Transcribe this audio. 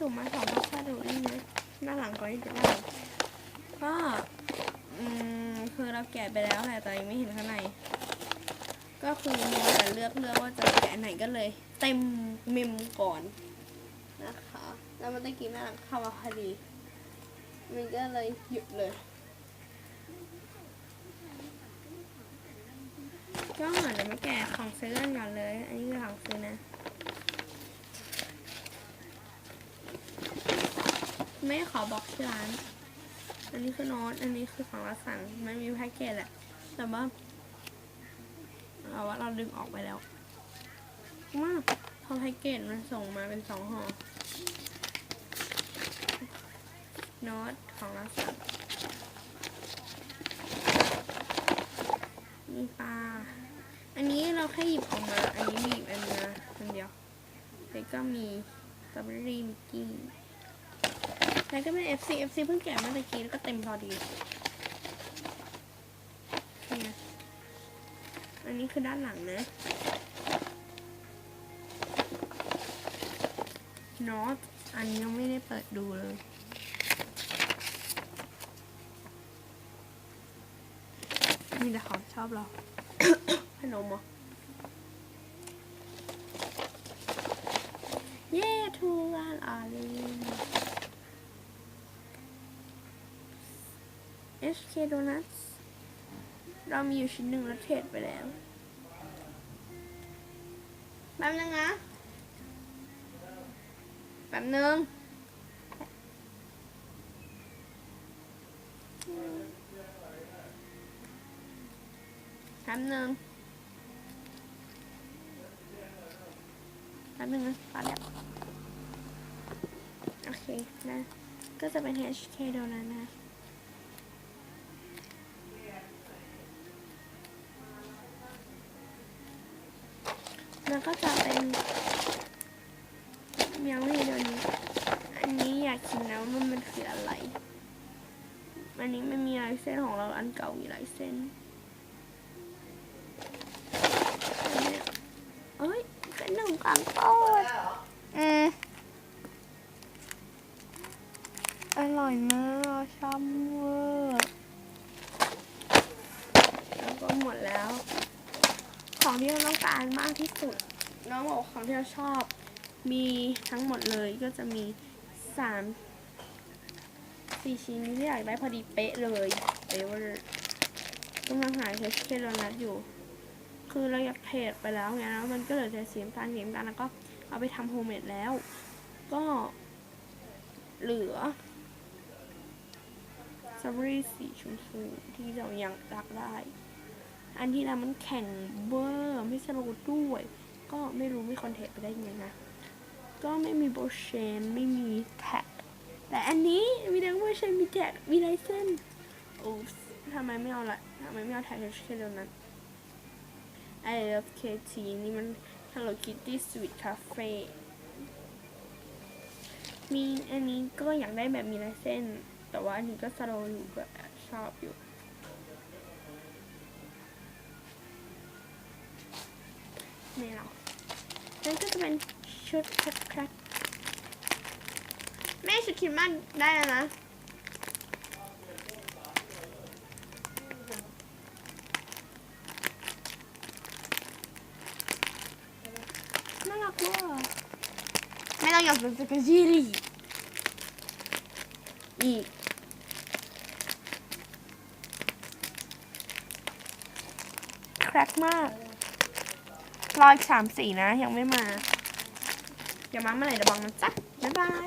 ดุมาสองพัสดุนี่นะหน้าหลังก่อนที่จะหน้าก็อืมคือเราแกะไปแล้วแหละแต่ยังไม่เห็นข้างใน ก็คือมัวแต่เลือกเลือกว่าจะแกะไหนก็เลย เต็มเมมก่อนนะคะ แล้วมันตะกี้หน้าหลังเข้ามาพอดีมันก็เลยหยุดเลยก็เดี๋ยวมาแกะของซื้อกันก่อนเลย อันนี้คือของซื้อนะ ไม่ขอบอกชื่ร้าน อันนี้คือโน้ตอันนี้คือของรัสั่งมันมีแพ็กเกจแหละ แต่ว่าเอาว่าเราดึงออกไปแล้วว่าพอแพ็กเกจมันส่งมาเป็นสองห่อโน้ตของรัสั่งมีปลา อันนี้เราแค่หยิบออกมา อันนี้มีอีกอันมาอันเดียวแล้วก็มีสตรอเบอรี่มิกกี้ แล้วก็เป็น FC FC เพิ่งแกะเมื่อตะกี้แล้วก็เต็มพอดีเนี่ยอันนี้คือด้านหลังนะนอตอันนี้ยังไม่ได้เปิดดูเลยมีแต่ของชอบเรา ขนมเหรอเย้ทูรานอาลีน HK Donuts เรามีอยู่ชิ้นหนึ่งแล้วเทรดไปแล้วแป๊บนึงนะแป๊บนึงแป๊บนึงแป๊บนึงนะพอแล้วโอเคนะก็จะเป็น HK Donut นะ แล้วก็จะเป็นยังไม่เดี๋ยวนี้ อันนี้อยากกินนะว่ามันมันคืออะไร อันนี้ไม่มีลายเส้นของเราอันเก่ามีลายเส้นอันเนี้ยเอ้ยขนมปังทอดอืมอร่อยมากชอบเวอร์แล้วก็หมดแล้ว ของที่เราต้องการมากที่สุด น้องบอกของที่เราชอบมีทั้งหมดเลยก็จะมีสามสี่ชิ้นที่อยากได้พอดีเป๊ะเลยเป๊ะเวกำลังหาเทสเคโรนัทอยู่ คือเราอยากเทรดไปแล้วไงแล้วมันก็เหลือแต่สีน้ำตาลสีน้ำตาลแล้วก็เอาไปทำโฮมเมดแล้ว ก็เหลือสตรอเบอรี่สีชมพูที่เรายังรักได้ อันที่แล้วมันแข่งเวอร์ไม่สโลว์ด้วย ก็ไม่รู้ไม่คอนเทนต์ไปได้ยังไงนะ ก็ไม่มีโบเชนไม่มีแท็กแต่อันนี้มีทั้งโบเชนมีแท็กมีไลเซนอุ๊บทำไมไม่เอาละทำไมไม่เอาแท็กแค่เดียวนั้น I love KT นี่มัน Hello Kitty Sweet Cafe มีอันนี้ก็อยากได้แบบมีลายเส้น แต่ว่าอันนี้ก็สโลว์อยู่ก็ชอบอยู่ ไม่หรอกนั่นก็จะเป็นชุดแครแครกแม่ชุดคิดมันได้แล้วนะน่ารักวอร์ไม่ต้องอยากเป็นสกัจีรีอีกแครกมาก รออีกสามสี่นะ ยังไม่มาเดี๋ยวมาเมื่อไหร่ระวังนะจ๊ะ บ๊ายบาย